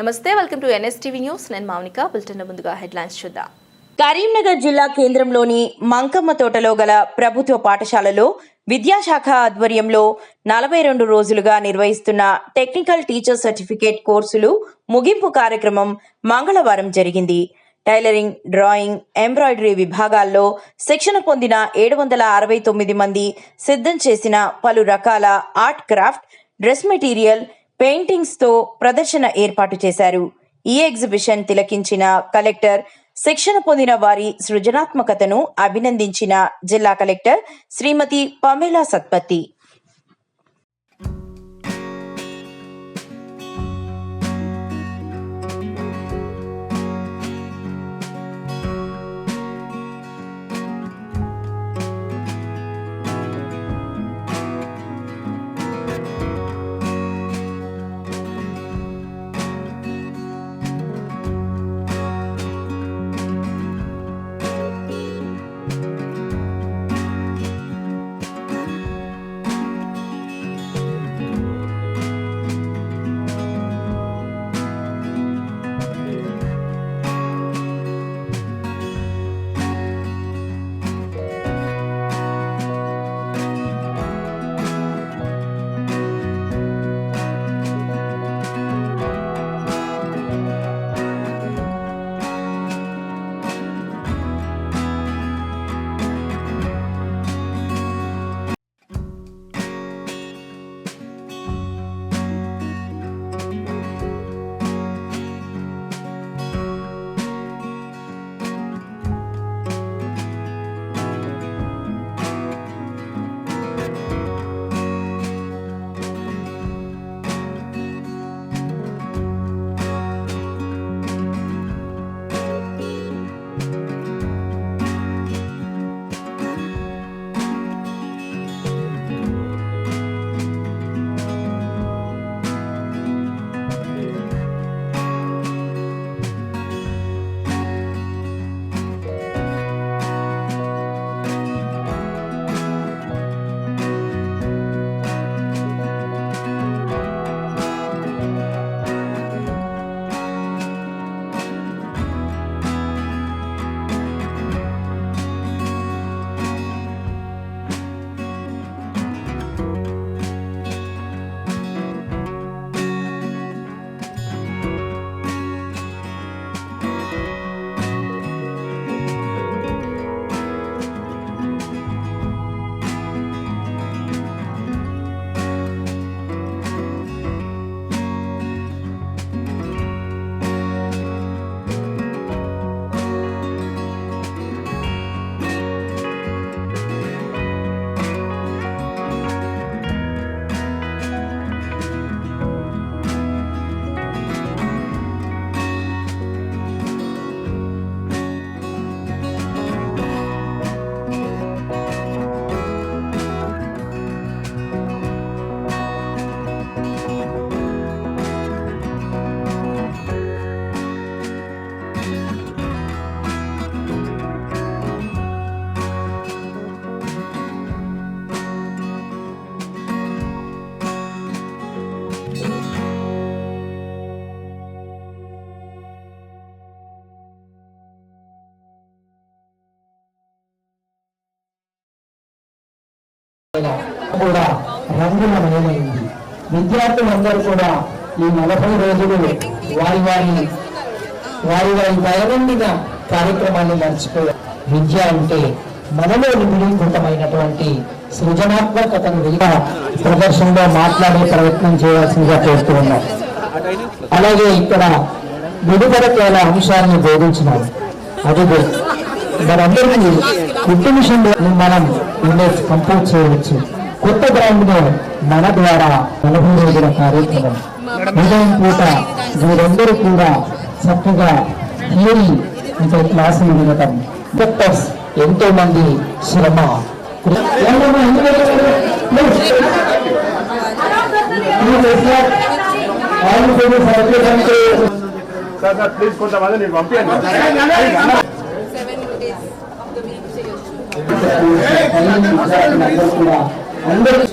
నమస్తే welcome to NSTV news. నేను Mounika bulletin ముందుగా హెడ్లైన్స్ చూద్దాం. కరీంనగర్ జిల్లా కేంద్రంలోని మంకమ్మ తోటలో గల ప్రభుత్వ పాఠశాలలో విద్యాశాఖ ఆధ్వర్యంలో నలభై రెండు రోజులుగా నిర్వహిస్తున్న టెక్నికల్ టీచర్ సర్టిఫికేట్ కోర్సులు ముగింపు కార్యక్రమం మంగళవారం జరిగింది. టైలరింగ్ డ్రాయింగ్ ఎంబ్రాయిడరీ విభాగాల్లో శిక్షణ పొందిన ఏడు వందల అరవై తొమ్మిది మంది సిద్ధం చేసిన పలు రకాల ఆర్ట్ క్రాఫ్ట్ డ్రెస్ మెటీరియల్ పెయింటింగ్స్తో ప్రదర్శన ఏర్పాటు చేశారు. ఈ ఎగ్జిబిషన్ తిలకించిన కలెక్టర్ శిక్షణ పొందిన వారి సృజనాత్మకతను అభినందించిన జిల్లా కలెక్టర్ శ్రీమతి పమేలా సత్పతి. కూడా రంగుల రంగులమయమైంది విద్యార్థులందరూ కూడా ఈ నలభై రోజులు వారి వారి వారి వారి దైనందిన కార్యక్రమాన్ని మర్చిపోయారు. విద్య అంటే మనలో నిబిడీకృతమైనటువంటి సృజనాత్మకతను విలువ ప్రదర్శనలో మాట్లాడే ప్రయత్నం చేయాల్సిందిగా కోరుతూ ఉన్నారు అలాగే ఇక్కడ విడుదల కేల అంశాలను బోధించినారు అది మనందరికీ కుట్టు మిషన్లో మనం ఇమేజ్ కంపోజ్ చేయవచ్చు. కొత్త బ్రాండ్ను మన ద్వారా నలభై రోజుల కార్యక్రమం. ఉదయం పూట వీరందరూ కూడా చక్కగా థియరీ అంటే క్లాసులు వినటం. డాక్టర్స్ ఎంతో మంది శ్రమ ప్లీజ్ కొంతమంది నేను పంపించండి అందరూ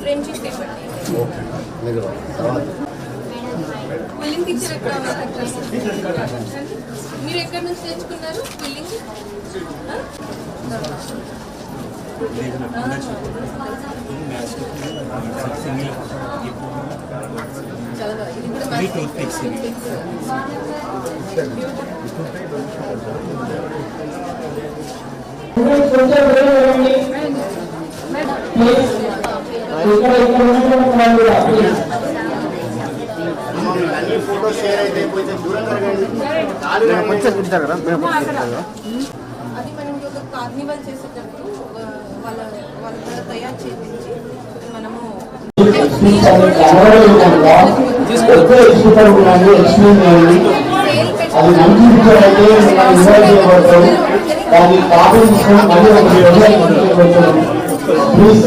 ఫ్రేమ్ చేసి ఇవ్వండి ఓకే మీరు క్విల్లింగ్ పిక్చర్ ఎక్కడ మీరు ఎక్కడి నుంచి తెచ్చుకున్నారు క్విల్లింగ్ కొంచెం వేరే ఇవ్వండి. ప్లీజ్. ఇక్కడ ఇక్కడ ఉన్నటువంటి వాళ్ళు కూడా ప్లీజ్. ఫోటో షేర్ అయితే కొంచెం దూరం కొంచెం తింటారు కదా అది మనం ఒక కార్నివల్ చేసేటప్పుడు వాళ్ళ వాళ్ళ ద్వారా తయారు చేయించి మనము అది మంచి పిక్చర్ అయితే మనం ఇన్వాల్వ్ చేయబడతాం దాన్ని కాపీ మళ్ళీ ఒక ప్లీజ్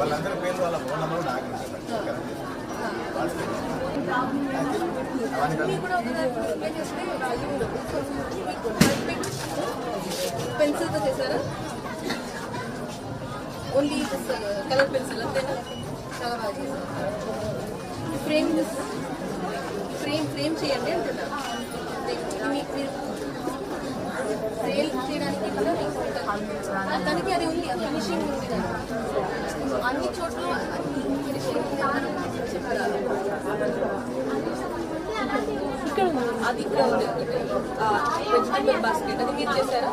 వాళ్ళందరి పేర్లు వాళ్ళ ఫోన్ నెంబర్ పెన్సిల్తో చేశారా? ఓన్లీ కలర్ పెన్సిల్ అంతేనా చాలా బాగా చేశారు. ఫ్రేమ్ ఫ్రేమ్ ఫ్రేమ్ చేయండి అంటున్నా. మీకు మీరు సేల్ చేయడానికి కూడా మీకు తనకి అది ఉంది ఫినిషింగ్ ఉంది దానికి. అన్ని చోట్ల చెప్పారు అది ఇక్కడ ఉంది. బాస్కెట్ అది మీరు చేశారా?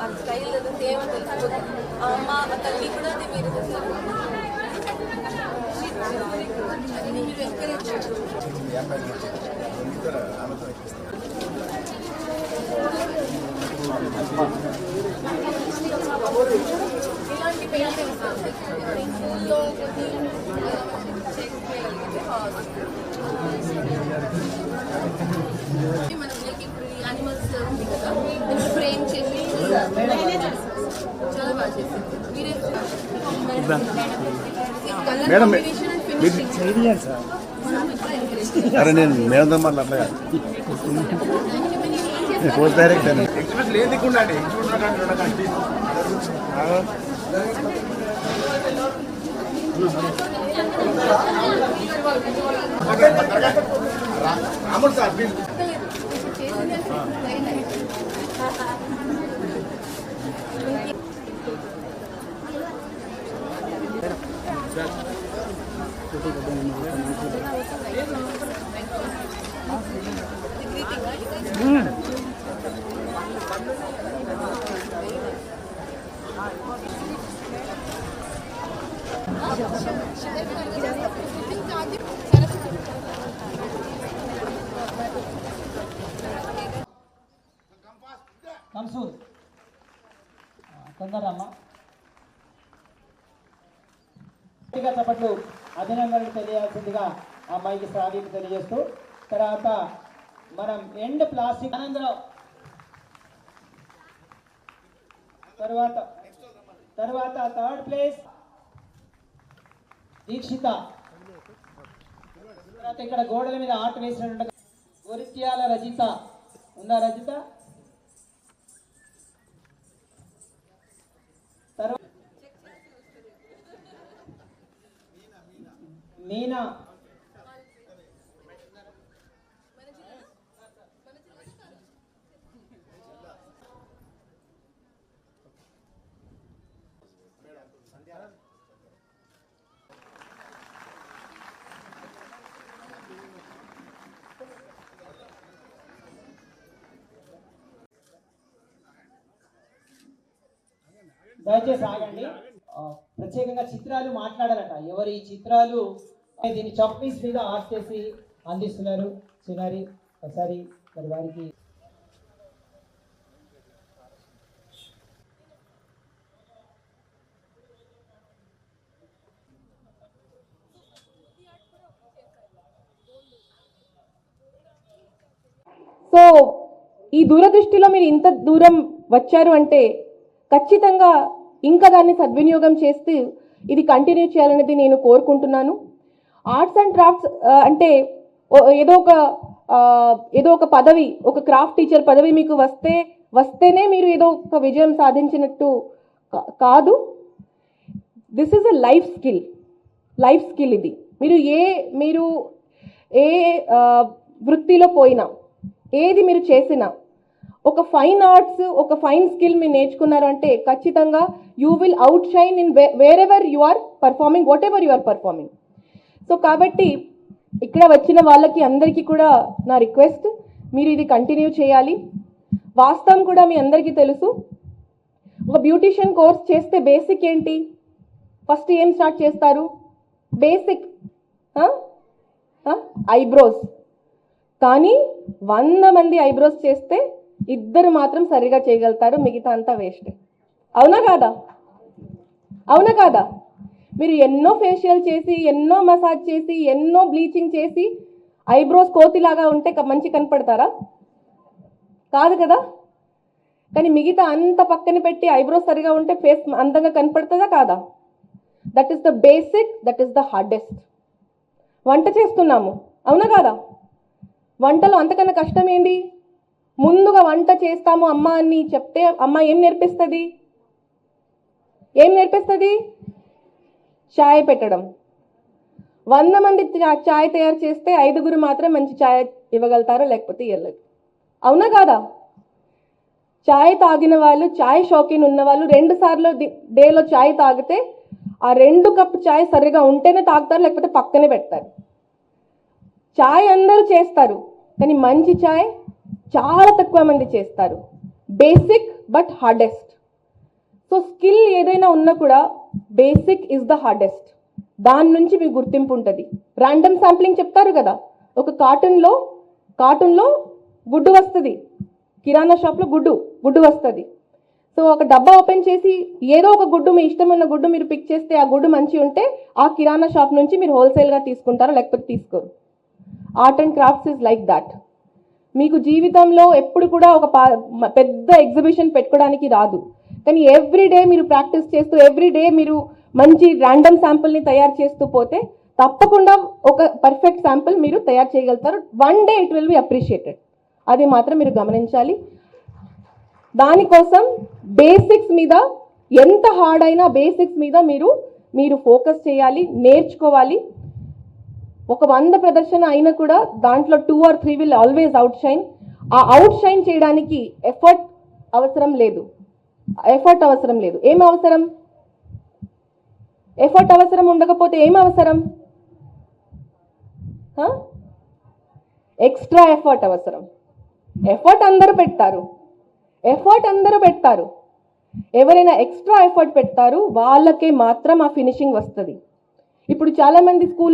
ఆ స్టైల్ అది సేమ్ తెలిసిపోతుంది అమ్మ తల్లి కూడా అది మీరు చేశారు అది మీరు ఎంకరేజ్ మనం లైక్ ఇప్పుడు యానిమల్స్ ఉంది కదా దీన్ని ఫ్రేమ్ చేసి చాలా బాగా చేసింది మీరే మేడం, కాంబినేషన్ అండ్ ఫినిషింగ్ అరే నేను మేడం పోస్ట్ డైరెక్ట్ అండి ఎగ్జిబిషన్ రాముడు సార్ ప్లీజ్ కన్సూల్ తొందరమ్మా. గట్టిగా చప్పట్లు అభినందనలు తెలియాల్సిందిగా ఆ అమ్మాయికి శ్రావ్యకి తెలియజేస్తూ తర్వాత మనం ఎండ్ ప్లాస్టిక్ అనంతరం తర్వాత తర్వాత థర్డ్ ప్లేస్ దీక్షిత. తర్వాత ఇక్కడ గోడల మీద ఆట వేసినటువంటి గొరిత్యాల రజిత. ఉందా రజిత? తర్వాత మీనా. దయచేసి ఆగండి. ప్రత్యేకంగా చిత్రాలు మాట్లాడాలట. ఎవరి చిత్రాలు? దీన్ని చప్పీస్ మీద ఆర్ట్ చేసి అందిస్తున్నారు చిన్నారి. ఒకసారి మరి వారికి సో ఈ దూరదృష్టిలో మీరు ఇంత దూరం వచ్చారు అంటే ఖచ్చితంగా ఇంకా దాన్ని సద్వినియోగం చేస్తూ ఇది కంటిన్యూ చేయాలనేది నేను కోరుకుంటున్నాను. ఆర్ట్స్ అండ్ క్రాఫ్ట్స్ అంటే ఏదో ఒక ఏదో ఒక పదవి ఒక క్రాఫ్ట్ టీచర్ పదవి మీకు వస్తే వస్తేనే మీరు ఏదో ఒక విజయం సాధించినట్టు కా- కాదు. This is a life skill life skill ఇది. మీరు ఏ మీరు ఏ వృత్తిలో పోయినా ఏది మీరు చేసినా ఒక ఫైన్ ఆర్ట్స్ ఒక ఫైన్ స్కిల్ మీరు నేర్చుకున్నారు అంటే ఖచ్చితంగా you will outshine in wherever you are performing whatever you are performing so కాబట్టి ఇక్కడ వచ్చిన వాళ్ళకి అందరికీ కూడా నా రిక్వెస్ట్ మీరు ఇది కంటిన్యూ చేయాలి. వాస్తవం కూడా మీ అందరికీ తెలుసు. ఒక బ్యూటిషియన్ కోర్స్ చేస్తే బేసిక్ ఏంటి? ఫస్ట్ ఏం స్టార్ట్ చేస్తారు? బేసిక్ ఐబ్రోస్ కానీ వంద మంది ఐబ్రోస్ చేస్తే ఇద్దరు మాత్రం సరిగా చేయగలుగుతారు. మిగతా అంతా వేస్ట్ అవునా కాదా? అవునా కాదా? మీరు ఎన్నో ఫేషియల్ చేసి ఎన్నో మసాజ్ చేసి ఎన్నో బ్లీచింగ్ చేసి ఐబ్రోస్ కోతిలాగా ఉంటే మంచి కనపడతారా? కాదు కదా? కానీ మిగతా అంత పక్కన పెట్టి ఐబ్రోస్ సరిగా ఉంటే ఫేస్ అందంగా కనపడుతుందా కాదా? That is the basic that is the hardest వంట చేస్తున్నాము. అవునా కాదా? వంటలో అంతకన్నా కష్టం ఏంటి? ముందుగా వంట చేస్తాము అమ్మ అని చెప్తే అమ్మ ఏం నేర్పిస్తుంది? ఏం నేర్పిస్తుంది? చాయ్ పెట్టడం. వంద మంది ఛాయ్ చాయ్ తయారు చేస్తే ఐదుగురు మాత్రం మంచి ఛాయ్ ఇవ్వగలుగుతారు లేకపోతే ఇవ్వలేదు అవునా కాదా? ఛాయ్ తాగిన వాళ్ళు చాయ్ షాకిన్ ఉన్న వాళ్ళు రెండు సార్లు డేలో చాయ్ తాగితే ఆ రెండు కప్ చాయ్ సరిగా ఉంటేనే తాగుతారు లేకపోతే పక్కనే పెడతారు. చాయ్ అందరూ చేస్తారు కానీ మంచి ఛాయ్ చాలా తక్కువ మంది చేస్తారు. Basic but hardest so skill ఏదైనా ఉన్నా కూడా బేసిక్ ఇస్ ద హార్డెస్ట్ దాని నుంచి మీకు గుర్తింపు ఉంటుంది. ర్యాండమ్ శాంప్లింగ్ చెప్తారు కదా. ఒక కార్టూన్లో కార్టూన్లో గుడ్డు వస్తుంది. కిరాణా షాప్లో గుడ్డు గుడ్డు వస్తుంది. సో ఒక డబ్బా ఓపెన్ చేసి ఏదో ఒక గుడ్డు మీ ఇష్టమైన గుడ్డు మీరు పిక్ చేస్తే ఆ గుడ్డు మంచి ఉంటే ఆ కిరాణా షాప్ నుంచి మీరు హోల్సేల్గా తీసుకుంటారా లేకపోతే తీసుకోరు? Art and crafts is like that మీకు జీవితంలో ఎప్పుడు కూడా ఒక పా- మ- పెద్ద ఎగ్జిబిషన్ పెట్టుకోవడానికి రాదు. కానీ ఎవ్రీ డే మీరు ప్రాక్టీస్ చేస్తూ ఎవ్రీడే మీరు మంచి ర్యాండమ్ శాంపుల్ని తయారు చేస్తూ పోతే తప్పకుండా ఒక పర్ఫెక్ట్ శాంపుల్ మీరు తయారు చేయగలుగుతారు. One day it will be appreciated అది మాత్రం మీరు గమనించాలి. దానికోసం బేసిక్స్ మీద ఎంత హార్డ్ అయినా బేసిక్స్ మీద మీరు మీరు ఫోకస్ చేయాలి నేర్చుకోవాలి. ఒక వంద ప్రదర్శన అయినా కూడా దాంట్లో two or three will always outshine ఆ అవుట్ షైన్ చేయడానికి ఎఫర్ట్ అవసరం లేదు. ఎఫర్ట్ అవసరం లేదు. ఏం అవసరం? ఎఫర్ట్ అవసరం ఉండకపోతే ఏం అవసరం? ఎక్స్ట్రా ఎఫర్ట్ అవసరం. ఎఫర్ట్ అందరూ పెడతారు. ఎఫర్ట్ అందరూ పెడతారు. ఎవరైనా ఎక్స్ట్రా ఎఫర్ట్ పెడతారు వాళ్ళకే మాత్రం ఆ ఫినిషింగ్ వస్తుంది. ఇప్పుడు చాలామంది స్కూల్